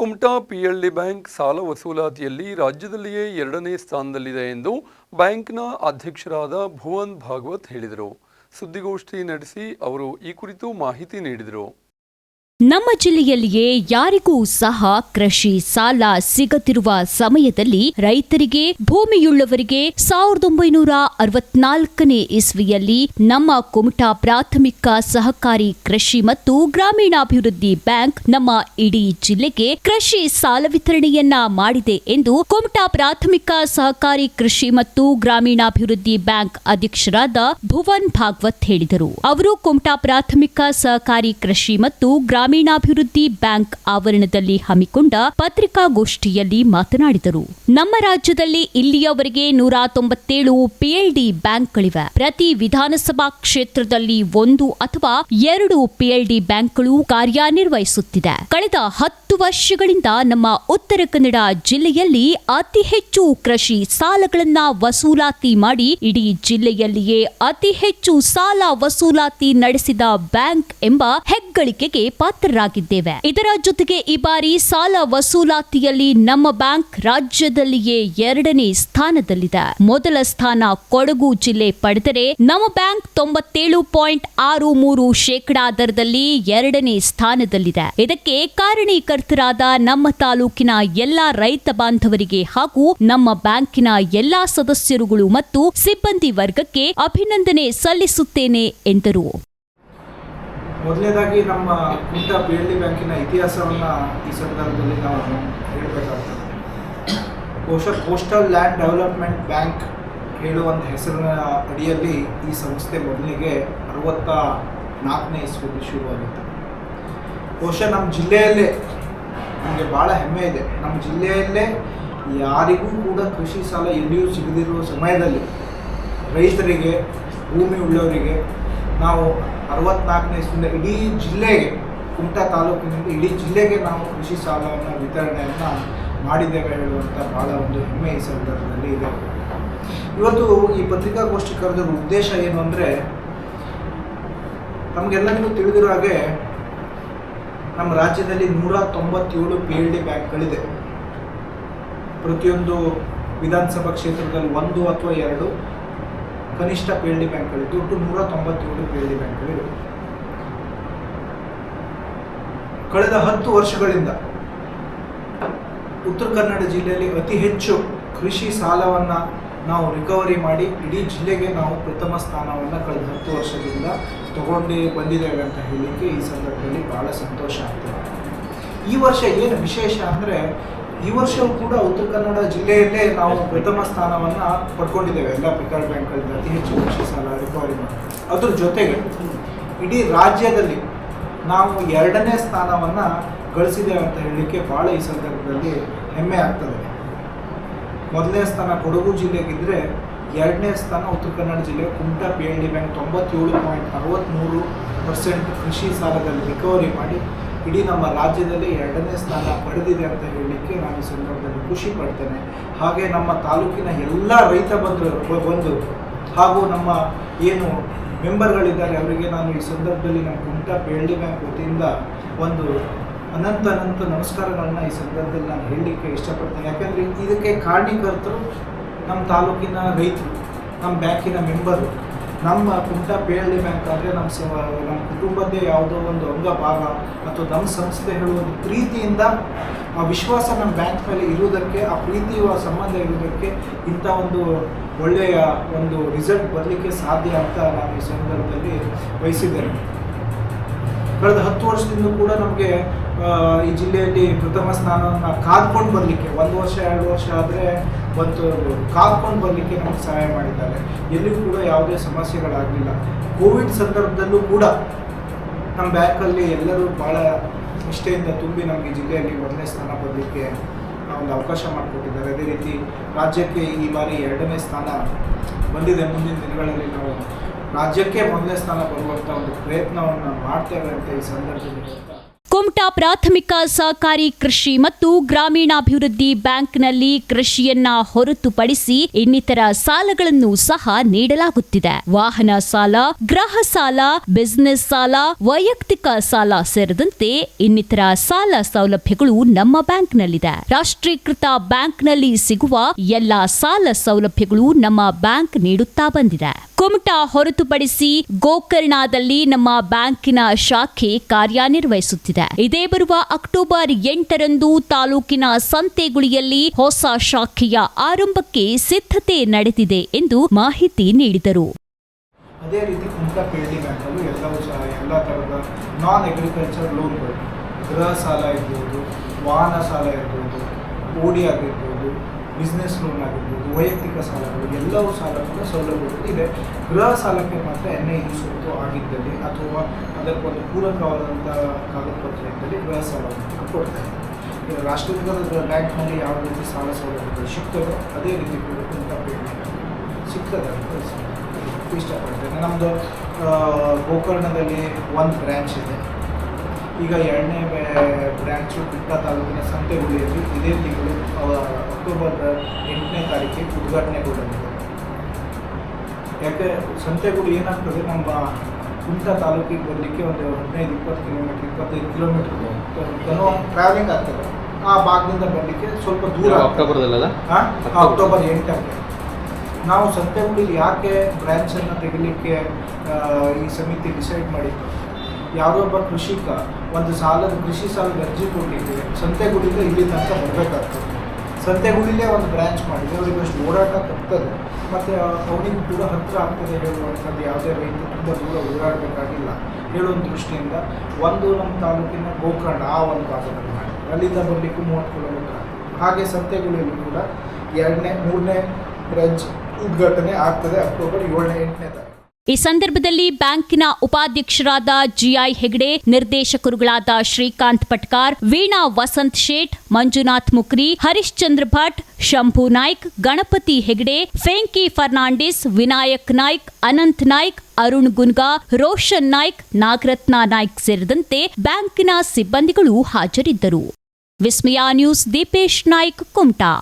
Kumta PLD bank ಸಾಲ ವಸೂಲಾತಿಯಲ್ಲಿ ರಾಜ್ಯದಲ್ಲಿಯೇ ಎರಡನೇ ಸ್ಥಾನದಲ್ಲಿದೆ ಎಂದು ಬ್ಯಾಂಕ್ನ ಅಧ್ಯಕ್ಷರಾದ ಭುವನ್ ಭಾಗವತ್ ಹೇಳಿದರು. ಸುದ್ದಿಗೋಷ್ಠಿ ನಡೆಸಿ ಅವರು ಈ ಕುರಿತು ಮಾಹಿತಿ ನೀಡಿದರು. ನಮ್ಮ ಜಿಲ್ಲೆಯಲ್ಲಿಯೇ ಯಾರಿಗೂ ಸಹ ಕೃಷಿ ಸಾಲ ಸಿಗದಿರುವ ಸಮಯದಲ್ಲಿ ರೈತರಿಗೆ ಭೂಮಿಯುಳ್ಳವರಿಗೆ ಸಾವಿರದ ಒಂಬೈನೂರ ಅರವತ್ನಾಲ್ಕನೇ ಇಸ್ವಿಯಲ್ಲಿ ನಮ್ಮ ಕುಮಟಾ ಪ್ರಾಥಮಿಕ ಸಹಕಾರಿ ಕೃಷಿ ಮತ್ತು ಗ್ರಾಮೀಣಾಭಿವೃದ್ಧಿ ಬ್ಯಾಂಕ್ ನಮ್ಮ ಇಡೀ ಜಿಲ್ಲೆಗೆ ಕೃಷಿ ಸಾಲ ವಿತರಣೆಯನ್ನ ಮಾಡಿದೆ ಎಂದು ಕುಮಟಾ ಪ್ರಾಥಮಿಕ ಸಹಕಾರಿ ಕೃಷಿ ಮತ್ತು ಗ್ರಾಮೀಣಾಭಿವೃದ್ಧಿ ಬ್ಯಾಂಕ್ ಅಧ್ಯಕ್ಷರಾದ ಭುವನ್ ಭಾಗವತ್ ಹೇಳಿದರು. ಅವರು ಕುಮಟಾ ಪ್ರಾಥಮಿಕ ಸಹಕಾರಿ ಕೃಷಿ ಮತ್ತು ಗ್ರಾಮೀಣಾಭಿವೃದ್ಧಿ ಬ್ಯಾಂಕ್ ಆವರಣದಲ್ಲಿ ಹಮ್ಮಿಕೊಂಡ ಪತ್ರಿಕಾಗೋಷ್ಠಿಯಲ್ಲಿ ಮಾತನಾಡಿದರು. ನಮ್ಮ ರಾಜ್ಯದಲ್ಲಿ ಇಲ್ಲಿಯವರೆಗೆ ನೂರ ತೊಂಬತ್ತೇಳು ಪಿಎಲ್ಡಿ ಬ್ಯಾಂಕ್ಗಳಿವೆ. ಪ್ರತಿ ವಿಧಾನಸಭಾ ಕ್ಷೇತ್ರದಲ್ಲಿ ಒಂದು ಅಥವಾ ಎರಡು ಪಿಎಲ್ಡಿ ಬ್ಯಾಂಕ್ಗಳು ಕಾರ್ಯನಿರ್ವಹಿಸುತ್ತಿದೆ. ಕಳೆದ ಹತ್ತು ವರ್ಷಗಳಿಂದ ನಮ್ಮ ಉತ್ತರ ಕನ್ನಡ ಜಿಲ್ಲೆಯಲ್ಲಿ ಅತಿ ಹೆಚ್ಚು ಕೃಷಿ ಸಾಲಗಳನ್ನ ವಸೂಲಾತಿ ಮಾಡಿ ಇಡೀ ಜಿಲ್ಲೆಯಲ್ಲಿಯೇ ಅತಿ ಹೆಚ್ಚು ಸಾಲ ವಸೂಲಾತಿ ನಡೆಸಿದ ಬ್ಯಾಂಕ್ ಎಂಬ ಹೆಗ್ಗಳಿಕೆಗೆ ಪಾತ್ರರಾಗಿದ್ದೇವೆ. ಇದರ ಜೊತೆಗೆ ಈ ಬಾರಿ ಸಾಲ ವಸೂಲಾತಿಯಲ್ಲಿ ನಮ್ಮ ಬ್ಯಾಂಕ್ ರಾಜ್ಯದಲ್ಲಿಯೇ ಎರಡನೇ ಸ್ಥಾನದಲ್ಲಿದೆ. ಮೊದಲ ಸ್ಥಾನ ಕೊಡಗು ಜಿಲ್ಲೆ ಪಡೆದರೆ ನಮ್ಮ ಬ್ಯಾಂಕ್ ತೊಂಬತ್ತೇಳು ಪಾಯಿಂಟ್ ಆರು ಮೂರು ಶೇಕಡಾ ದರದಲ್ಲಿ ಎರಡನೇ ಸ್ಥಾನದಲ್ಲಿದೆ. ಇದಕ್ಕೆ ಕಾರಣೀಕರ್ತರಾದ ನಮ್ಮ ತಾಲೂಕಿನ ಎಲ್ಲಾ ರೈತ ಬಾಂಧವರಿಗೆ ಹಾಗೂ ನಮ್ಮ ಬ್ಯಾಂಕಿನ ಎಲ್ಲಾ ಸದಸ್ಯರುಗಳು ಮತ್ತು ಸಿಬ್ಬಂದಿ ವರ್ಗಕ್ಕೆ ಅಭಿನಂದನೆ ಸಲ್ಲಿಸುತ್ತೇನೆ ಎಂದರು. ಮೊದಲನೇದಾಗಿ ನಮ್ಮ ಕುಂಟ ಪಿ ಎಲ್ ಡಿ ಬ್ಯಾಂಕಿನ ಇತಿಹಾಸವನ್ನು ಈ ಸಂದರ್ಭದಲ್ಲಿ ನಾವು ಹೇಳಬೇಕಾಗ್ತದೆ. ಕೋಶ, ಕೋಸ್ಟಲ್ ಲ್ಯಾಂಡ್ ಡೆವಲಪ್ಮೆಂಟ್ ಬ್ಯಾಂಕ್ ಹೇಳುವಂಥ ಹೆಸರಿನ ಅಡಿಯಲ್ಲಿ ಈ ಸಂಸ್ಥೆ ಮೊದಲಿಗೆ ಅರವತ್ತ ನಾಲ್ಕನೇ ಇಸ್ವಿಯಲ್ಲಿ ಶುರುವಾಗುತ್ತೆ. ಬಹುಶಃ ನಮ್ಮ ಜಿಲ್ಲೆಯಲ್ಲೇ, ನಮಗೆ ಭಾಳ ಹೆಮ್ಮೆ ಇದೆ. ನಮ್ಮ ಜಿಲ್ಲೆಯಲ್ಲೇ ಯಾರಿಗೂ ಕೂಡ ಕೃಷಿ ಸಾಲ ಎಲ್ಲಿಯೂ ಸಿಗದಿರುವ ಸಮಯದಲ್ಲಿ ರೈತರಿಗೆ, ಭೂಮಿ ಉಳ್ಳವರಿಗೆ ನಾವು ಅರವತ್ನಾಲ್ಕನೇ ಇಸ್ವಿಯಿಂದ ಇಡೀ ಜಿಲ್ಲೆಗೆ, ಕುಮಟಾ ತಾಲೂಕಿನಿಂದ ಇಡೀ ಜಿಲ್ಲೆಗೆ ನಾವು ಕೃಷಿ ಸಾಲವನ್ನು, ವಿತರಣೆಯನ್ನು ಮಾಡಿದ್ದೇವೆ ಹೇಳುವಂಥ ಭಾಳ ಒಂದು ಹೆಮ್ಮೆ ಈ ಸಂದರ್ಭದಲ್ಲಿ ಇದೆ. ಇವತ್ತು ಈ ಪತ್ರಿಕಾಗೋಷ್ಠಿ ಕರೆದ ಉದ್ದೇಶ ಏನು ಅಂದರೆ, ನಮಗೆಲ್ಲರಿಗೂ ತಿಳಿದಿರೋ ಹಾಗೆ ನಮ್ಮ ರಾಜ್ಯದಲ್ಲಿ ನೂರ ತೊಂಬತ್ತೇಳು ಪಿ ಎಲ್ ಡಿ ಬ್ಯಾಂಕ್ಗಳಿದೆ. ಪ್ರತಿಯೊಂದು ವಿಧಾನಸಭಾ ಕ್ಷೇತ್ರದಲ್ಲಿ ಒಂದು ಅಥವಾ ಎರಡು ಕನಿಷ್ಠ ಪಿ ಎಲ್ ಡಿ ಬ್ಯಾಂಕ್ಗಳಿದ್ದು ಒಟ್ಟು ನೂರ ತೊಂಬತ್ತೇಳು ಪಿ ಎಲ್ ಡಿ ಬ್ಯಾಂಕ್ಗಳಿವೆ ಕಳೆದ ಹತ್ತು ವರ್ಷಗಳಿಂದ ಉತ್ತರ ಕನ್ನಡ ಜಿಲ್ಲೆಯಲ್ಲಿ ಅತಿ ಹೆಚ್ಚು ಕೃಷಿ ಸಾಲವನ್ನು ನಾವು ರಿಕವರಿ ಮಾಡಿ ಇಡೀ ಜಿಲ್ಲೆಗೆ ನಾವು ಪ್ರಥಮ ಸ್ಥಾನವನ್ನು ಕಳೆದ ಹತ್ತು ವರ್ಷದಿಂದ ತಗೊಂಡು ಬಂದಿದ್ದೇವೆ ಅಂತ ಹೇಳಲಿಕ್ಕೆ ಈ ಸಂದರ್ಭದಲ್ಲಿ ಭಾಳ ಸಂತೋಷ ಆಗ್ತದೆ. ಈ ವರ್ಷ ಏನು ವಿಶೇಷ ಅಂದರೆ ಈ ವರ್ಷವೂ ಕೂಡ ಉತ್ತರ ಕನ್ನಡ ಜಿಲ್ಲೆಯಲ್ಲೇ ನಾವು ಪ್ರಥಮ ಸ್ಥಾನವನ್ನು ಪಡ್ಕೊಂಡಿದ್ದೇವೆ. ಎಲ್ಲ ಪ್ರಕಾರ ಬ್ಯಾಂಕ್ಗಳಿಂದ ಅತಿ ಹೆಚ್ಚು ಕೃಷಿ ಸಾಲ ರಿಕವರಿ ಮಾಡಿ, ಅದ್ರ ಜೊತೆಗೆ ಇಡೀ ರಾಜ್ಯದಲ್ಲಿ ನಾವು ಎರಡನೇ ಸ್ಥಾನವನ್ನು ಗಳಿಸಿದ್ದೇವೆ ಅಂತ ಹೇಳಲಿಕ್ಕೆ ಭಾಳ ಈ ಸಂದರ್ಭದಲ್ಲಿ ಹೆಮ್ಮೆ ಆಗ್ತದೆ. ಮೊದಲನೇ ಸ್ಥಾನ ಕೊಡಗು ಜಿಲ್ಲೆಗಿದ್ದರೆ ಎರಡನೇ ಸ್ಥಾನ ಉತ್ತರ ಕನ್ನಡ ಜಿಲ್ಲೆ Kumta P L D bank ತೊಂಬತ್ತೇಳು ಪಾಯಿಂಟ್ ಅರವತ್ತ್ಮೂರು ಪರ್ಸೆಂಟ್ ಕೃಷಿ ಸಾಲದಲ್ಲಿ ರಿಕವರಿ ಮಾಡಿ ಇಡೀ ನಮ್ಮ ರಾಜ್ಯದಲ್ಲಿ ಎರಡನೇ ಸ್ಥಾನ ಪಡೆದಿದೆ ಅಂತ ಹೇಳಲಿಕ್ಕೆ ನಾನು ಈ ಸಂದರ್ಭದಲ್ಲಿ ಖುಷಿ ಪಡ್ತೇನೆ. ಹಾಗೆ ನಮ್ಮ ತಾಲೂಕಿನ ಎಲ್ಲ ರೈತ ಬಂಧು ಬಂದು ಹಾಗೂ ನಮ್ಮ ಏನು ಮೆಂಬರ್ಗಳಿದ್ದಾರೆ, ಅವರಿಗೆ ನಾನು ಈ ಸಂದರ್ಭದಲ್ಲಿ ನಮ್ಮ ಕುಮಟಾ ಬೆಳ್ಳಿ ಬ್ಯಾಂಕ್ ವತಿಯಿಂದ ಒಂದು ಅನಂತ ಅನಂತ ನಮಸ್ಕಾರಗಳನ್ನು ಈ ಸಂದರ್ಭದಲ್ಲಿ ನಾನು ಹೇಳಲಿಕ್ಕೆ ಇಷ್ಟಪಡ್ತೇನೆ. ಯಾಕೆಂದರೆ ಇದಕ್ಕೆ ಕಾರಣೀಕರ್ತರು ನಮ್ಮ ತಾಲೂಕಿನ ರೈತರು, ನಮ್ಮ ಬ್ಯಾಂಕಿನ ಮೆಂಬರು. ನಮ್ಮ ಕುಮಟಾ ಪಿ ಎಲ್ ಬ್ಯಾಂಕ್ ಅಂದರೆ ನಮ್ಮ ಸ ನಮ್ಮ ಕುಟುಂಬದ್ದೇ ಯಾವುದೋ ಒಂದು ಅಂಗ ಭಾಗ ಅಥವಾ ನಮ್ಮ ಸಂಸ್ಥೆ ಹೇಳುವ ಒಂದು ಪ್ರೀತಿಯಿಂದ ಆ ವಿಶ್ವಾಸ ನಮ್ಮ ಬ್ಯಾಂಕ್ ಮೇಲೆ ಇರುವುದಕ್ಕೆ, ಆ ಪ್ರೀತಿಯ ಸಂಬಂಧ ಇರುವುದಕ್ಕೆ ಇಂಥ ಒಂದು ಒಳ್ಳೆಯ ಒಂದು ರಿಸಲ್ಟ್ ಬರಲಿಕ್ಕೆ ಸಾಧ್ಯ ಅಂತ ನಾನು ಈ ಸಂದರ್ಭದಲ್ಲಿ ಬಯಸಿದ್ದೇನೆ. ಕಳೆದ ಹತ್ತು ವರ್ಷದಿಂದ ಕೂಡ ನಮಗೆ ಈ ಜಿಲ್ಲೆಯಲ್ಲಿ ಪ್ರಥಮ ಸ್ಥಾನವನ್ನು ಕಾದ್ಕೊಂಡು ಬರಲಿಕ್ಕೆ, ಒಂದು ವರ್ಷ, ಎರಡು ವರ್ಷ ಆದರೆ ಒಂದು ಕಾದ್ಕೊಂಡು ಬರಲಿಕ್ಕೆ ನಮಗೆ ಸಹಾಯ ಮಾಡಿದ್ದಾರೆ. ಎಲ್ಲಿಯೂ ಕೂಡ ಯಾವುದೇ ಸಮಸ್ಯೆಗಳಾಗಲಿಲ್ಲ. ಕೋವಿಡ್ ಸಂದರ್ಭದಲ್ಲೂ ಕೂಡ ನಮ್ಮ ಬ್ಯಾಂಕಲ್ಲಿ ಎಲ್ಲರೂ ಭಾಳ ನಿಷ್ಠೆಯಿಂದ ತುಂಬಿ ನಮಗೆ ಜಿಲ್ಲೆಯಲ್ಲಿ ಒಂದನೇ ಸ್ಥಾನ ಬರಲಿಕ್ಕೆ ಒಂದು ಅವಕಾಶ ಮಾಡಿಕೊಟ್ಟಿದ್ದಾರೆ. ಅದೇ ರೀತಿ ರಾಜ್ಯಕ್ಕೆ ಈ ಬಾರಿ ಎರಡನೇ ಸ್ಥಾನ ಬಂದಿದೆ ಮುಂದಿನ ದಿನಗಳಲ್ಲಿ ನಾವು ರಾಜ್ಯಕ್ಕೆ ಮೊದಲನೇ ಸ್ಥಾನ ಬರುವಂಥ ಒಂದು ಪ್ರಯತ್ನವನ್ನು ಮಾಡ್ತೇವೆ ಅಂತ ಈ ಸಂದರ್ಭದಲ್ಲಿ ಕುಮಟಾ ಪ್ರಾಥಮಿಕ ಸಹಕಾರಿ ಕೃಷಿ ಮತ್ತು ಗ್ರಾಮೀಣಾಭಿವೃದ್ಧಿ ಬ್ಯಾಂಕ್ನಲ್ಲಿ ಕೃಷಿಯನ್ನ ಹೊರತುಪಡಿಸಿ ಇನ್ನಿತರ ಸಾಲಗಳನ್ನು ಸಹ ನೀಡಲಾಗುತ್ತಿದೆ. ವಾಹನ ಸಾಲ, ಗೃಹ ಸಾಲ, ಬಿಸಿನೆಸ್ ಸಾಲ, ವೈಯಕ್ತಿಕ ಸಾಲ ಸೇರಿದಂತೆ ಇನ್ನಿತರ ಸಾಲ ಸೌಲಭ್ಯಗಳು ನಮ್ಮ ಬ್ಯಾಂಕ್ನಲ್ಲಿದೆ. ರಾಷ್ಟ್ರೀಕೃತ ಬ್ಯಾಂಕ್ನಲ್ಲಿ ಸಿಗುವ ಎಲ್ಲಾ ಸಾಲ ಸೌಲಭ್ಯಗಳು ನಮ್ಮ ಬ್ಯಾಂಕ್ ನೀಡುತ್ತಾ ಬಂದಿದೆ. ಕುಮಟಾ ಹೊರತುಪಡಿಸಿ ಗೋಕರ್ಣದಲ್ಲಿ ನಮ್ಮ ಬ್ಯಾಂಕಿನ ಶಾಖೆ ಕಾರ್ಯನಿರ್ವಹಿಸುತ್ತಿದೆ. ಇದೇ. ಬರುವ ಅಕ್ಟೋಬರ್ ಎಂಟರಂದು ತಾಲೂಕಿನ ಸಂತೆಗುಳಿಯಲ್ಲಿ ಹೊಸ ಶಾಖೆಯ ಆರಂಭಕ್ಕೆ ಸಿದ್ಧತೆ ನಡೆದಿದೆ ಎಂದು ಮಾಹಿತಿ ನೀಡಿದರು. ಅದೇ ರೀತಿ ಕುಮಟಾ ಪಿ ಡಿ ಬ್ಯಾಂಕಲ್ಲೂ ಎಲ್ಲವೂ ಸಹ ಎಲ್ಲ ಥರದ ನಾನ್ ಅಗ್ರಿಕಲ್ಚರ್ ಲೋನ್ಗಳು ಗೃಹ ಸಾಲ ಇರ್ಬೋದು, ವಾಹನ ಸಾಲ ಇರ್ಬೋದು, ಓಡಿ ಆಗಿರ್ಬೋದು ಬಿಸ್ನೆಸ್ ಲೋನ್ ಆಗಿರ್ಬೋದು, ವೈಯಕ್ತಿಕ ಸಾಲಗಳು, ಎಲ್ಲವೂ ಸಾಲ ಕೂಡ ಸೌಲಭ್ಯಗಳು ಇದೆ ಗೃಹ ಸಾಲಕ್ಕೆ ಮಾತ್ರ ಎನ್ ಐ ಸ್ವತ್ತು ಆಗಿದ್ದಲ್ಲಿ ಅಥವಾ ಅದಕ್ಕೊಂದು ಪೂರಕವಾದಂಥ ಕಾಗದಪತ್ರ ಇದ್ದಲ್ಲಿ ಗೃಹ ಸಾಲವನ್ನು ಕೊಡ್ತಾರೆ. ಈಗ ರಾಷ್ಟ್ರೀಕೃತ ಬ್ಯಾಂಕ್ನಲ್ಲಿ ಯಾವ ರೀತಿ ಸಾಲ ಸೌಲಭ್ಯಗಳು ಸಿಗ್ತದೋ ಅದೇ ರೀತಿ ಕೂಡ ಇಂಥ ಪೇಮೆಂಟ್ ಸಿಗ್ತದೆ ಅಂತ ಇಷ್ಟಪಡ್ತೇನೆ. ನಮ್ಮದು ಗೋಕರ್ಣದಲ್ಲಿ ಒಂದು ಬ್ರ್ಯಾಂಚ್ ಇದೆ. ಈಗ ಎರಡನೇ ಬ್ರ್ಯಾಂಚು ಕುಟ್ಟ ತಾಲೂಕಿನ ಸಂತೆಗುಳಿಯಲ್ಲಿ ಇದೇ ತಿಂಗಳು ಅಕ್ಟೋಬರ್ ಎಂಟನೇ ತಾರೀಕಿಗೆ ಉದ್ಘಾಟನೆಗೊಳ್ಳಲಿದೆ ಯಾಕೆ ಸಂತೆಗುಳಿ ಏನಾಗ್ತದೆ? ನಮ್ಮ ಕುಂಟ ತಾಲೂಕಿಗೆ ಬರಲಿಕ್ಕೆ ಒಂದು ಹದಿನೈದು ಇಪ್ಪತ್ತು ಕಿಲೋಮೀಟ್ರ್ ಇಪ್ಪತ್ತೈದು ಕಿಲೋಮೀಟ್ರ್ ಟ್ರಾವೆಲಿಂಗ್ ಆಗ್ತದೆ. ಆ ಭಾಗದಿಂದ ಬರಲಿಕ್ಕೆ ಸ್ವಲ್ಪ ದೂರ ಅಕ್ಟೋಬರ್ ಅಕ್ಟೋಬರ್ದಲ್ಲ ಹಾ? ಅಕ್ಟೋಬರ್. ಎಂಟಕ್ಕೆ ನಾವು ಸಂತೆಗುಡಿಲಿ ಯಾಕೆ ಬ್ರ್ಯಾಂಚನ್ನು ತೆಗಿಲಿಕ್ಕೆ ಈ ಸಮಿತಿ ಡಿಸೈಡ್ ಮಾಡಿತ್ತು ಯಾವುದೋ ಒಬ್ಬ ಕೃಷಿಕ ಒಂದು ಸಾಲದ ಕೃಷಿ ಸಾಲದ ಅರ್ಜಿ ಕೊಟ್ಟಿದ್ದೆ ಸಂತೆಗುಡಿಗೆ ಇಲ್ಲಿ ತನಕ ಬರಬೇಕಾಗ್ತದೆ. ಸಂತೆಗುಡಿಲೇ ಒಂದು ಬ್ರ್ಯಾಂಚ್ ಮಾಡಿದ್ರೆ ಅವ್ರಿಗೆ ಅಷ್ಟು ಓಡಾಟ ತಪ್ತದೆ. ಮತ್ತು ಅವನಿಗೆ ಕೂಡ ಹತ್ತಿರ ಆಗ್ತದೆ ಹೇಳುವಂಥದ್ದು ಯಾವುದೇ ರೈತ ತುಂಬ ದೂರ ಓಡಾಡಬೇಕಾಗಿಲ್ಲ ಹೇಳುವ ದೃಷ್ಟಿಯಿಂದ ಒಂದು ನಮ್ಮ ತಾಲೂಕಿನ ಗೋಕರ್ಣ ಆ ಒಂದು ಭಾಗದಲ್ಲಿ ಮಾಡಿ ಅಲ್ಲಿಂದ ಬರಲಿಕ್ಕೂ ಮೂವತ್ತು ಕಿಲೋಮೀಟರ್ ಹಾಗೆ ಸಂತೆಗುಳಿಯಲ್ಲಿ ಕೂಡ ಎರಡನೇ, ಮೂರನೇ ಬ್ರಾಂಚ್ ಉದ್ಘಾಟನೆ ಆಗ್ತದೆ, ಅಕ್ಟೋಬರ್ ಏಳನೇ, ಎಂಟನೇ ತಾರೀಕು. ಈ ಸಂದರ್ಭದಲ್ಲಿ ಬ್ಯಾಂಕಿನ ಉಪಾಧ್ಯಕ್ಷರಾದ ಜಿಐ ಹೆಗಡೆ, ನಿರ್ದೇಶಕರುಗಳಾದ ಶ್ರೀಕಾಂತ್ ಪಟ್ಕಾರ್, ವೀಣಾ ವಸಂತ್ ಶೇಟ್, ಮಂಜುನಾಥ್ ಮುಕ್ರಿ ಹರಿಶ್ಚಂದ್ರ ಭಟ್, ಶಂಭು ನಾಯ್ಕ್, ಗಣಪತಿ ಹೆಗಡೆ, ಫೆಂಕಿ ಫರ್ನಾಂಡಿಸ್, ವಿನಾಯಕ್ ನಾಯ್ಕ್, ಅನಂತ್ ನಾಯ್ಕ್, ಅರುಣ್ ಗುನ್ಗಾ, ರೋಷನ್ ನಾಯ್ಕ್, ನಾಗರತ್ನ ನಾಯ್ಕ್ ಸೇರಿದಂತೆ ಬ್ಯಾಂಕಿನ ಸಿಬ್ಬಂದಿಗಳು ಹಾಜರಿದ್ದರು. ವಿಸ್ಮಯ ನ್ಯೂಸ್, ದೀಪೇಶ್ ನಾಯ್ಕ್, ಕುಮಟಾ.